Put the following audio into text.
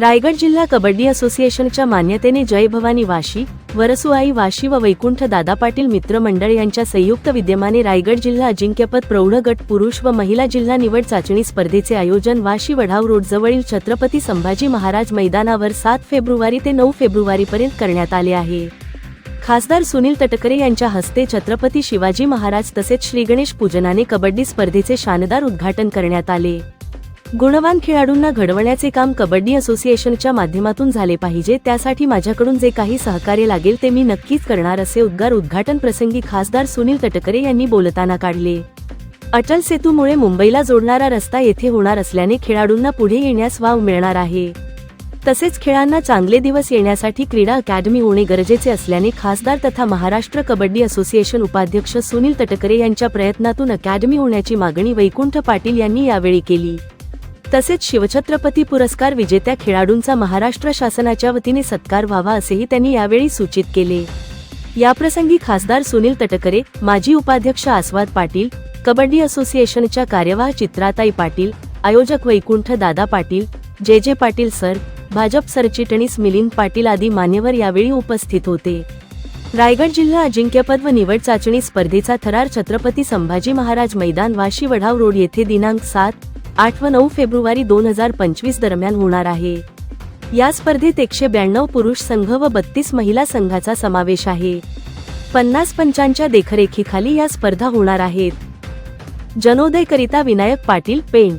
रायगड जिल्हा कबड्डी असोसिएशनच्या मान्यतेने जय भवानी वाशी वरसुआई वाशी व वैकुंठ दादा पाटील मित्रमंडळ यांच्या संयुक्त विद्यमाने रायगड जिल्हा अजिंक्यपद प्रौढ गट पुरुष व महिला जिल्हा निवड चाचणी स्पर्धेचे आयोजन वाशी वढाव रोड जवळील छत्रपती संभाजी महाराज मैदानावर सात फेब्रुवारी ते नऊ फेब्रुवारीपर्यंत करण्यात आले आहे. खासदार सुनील तटकरे यांच्या हस्ते छत्रपती शिवाजी महाराज तसेच श्रीगणेश पूजनाने कबड्डी स्पर्धेचे शानदार उद्घाटन करण्यात आले. गुणवान खेळाडूंना घडवण्याचे काम कबड्डी असोसिएशनच्या माध्यमातून झाले पाहिजे त्यासाठी माझ्याकडून जे काही सहकार्य लागेल ते मी नक्कीच करणार असे उद्गार उद्घाटन प्रसंगी खासदार सुनील तटकरे यांनी बोलताना काढले. अटल सेतूमुळे मुंबईला जोडणारा रस्ता येथे होणार असल्याने खेळाडूंना पुढे येण्यास वाव मिळणार आहे. तसेच खेळांना चांगले दिवस येण्यासाठी क्रीडा अकॅडमी होणे गरजेचे असल्याने खासदार तथा महाराष्ट्र कबड्डी असोसिएशन उपाध्यक्ष सुनील तटकरे यांच्या प्रयत्नातून अकॅडमी होण्याची मागणी वैकुंठ पाटील यांनी यावेळी केली. तसेच शिवछत्रपती पुरस्कार विजेत्या खेळाडूंचा महाराष्ट्र शासनाच्या वतीने सत्कार व्हावा असेही त्यांनी यावेळी सूचित केले. याप्रसंगी खासदार सुनील तटकरे माजी उपाध्यक्ष आस्वाद पाटील कबड्डी असोसिएशनच्या कार्यवाह चित्राताई पाटील आयोजक वैकुंठ दादा पाटील जे जे पाटील सर भाजप सरचिटणीस मिलिंद पाटील आदी मान्यवर यावेळी उपस्थित होते. रायगड जिल्हा अजिंक्यपद व निवड चाचणी स्पर्धेचा थरार छत्रपती संभाजी महाराज मैदान वाशी वढाव रोड येथे दिनांक सात आठ व नऊ फेब्रुवारी दोन हजार पंचवीस दरम्यान होणार आहे. या स्पर्धेत एकशे ब्याण्णव पुरुष संघ व बत्तीस महिला संघाचा समावेश आहे. पन्नास पंचांच्या देखरेखीखाली या स्पर्धा होणार आहेत. जनोदयकरिता विनायक पाटील पेण